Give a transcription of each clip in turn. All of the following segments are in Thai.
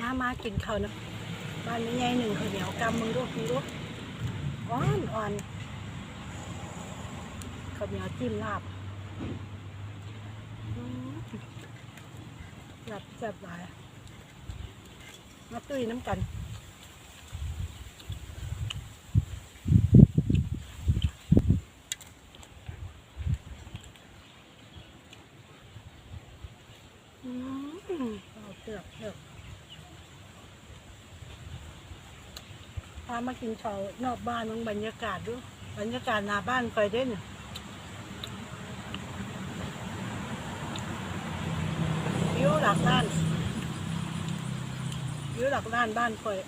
มามากินข้านะบ้านนี้ไงหนึ่งข้าเหนียวกำมึงดูมึงดูอ่อนอ่อนข้าเหนียวจิ้มลาบหลับแซ่บหลายมาตุ้ยน้ำกันอืมเอาเกือบเกือบามากินข้าวนอกบ้านมันบรรยากาศด้วยบรรยากาศหน้าบ้านคอยเด่นวิวหลักล้านวิวหลักล้านบ้านคอย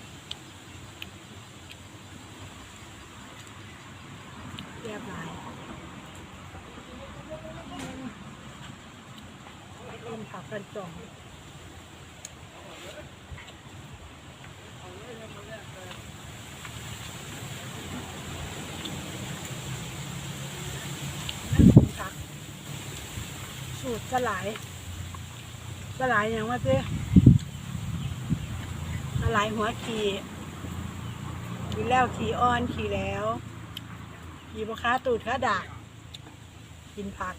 เรียบร้อยต้มผักกันจ่อง ผัก สลาย สลายอย่างว่าเจ้สลายหัวขี่ขี่แล้วขี่อ่อนขี่แล้วขี่บค้าตูดค้าดากกินผัก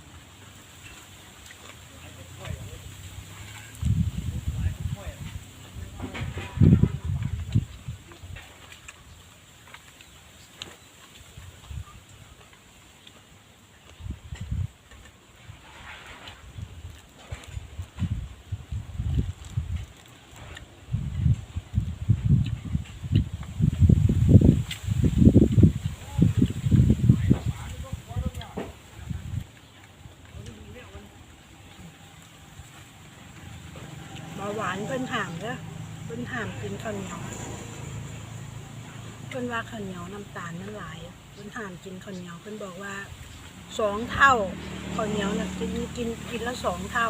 าหวานเพิ่นห่ามเด้อเพิ่นห่ามกินข้าวเหนียวเพิ่นว่าข้าวเหนียวน้ำตาลมันหลายเพิ่นห่ามกินข้าวเหนียวเพิ่นบอกว่าสองเท่าข้าวเหนียวน่ะกินกินกินละสองเท่า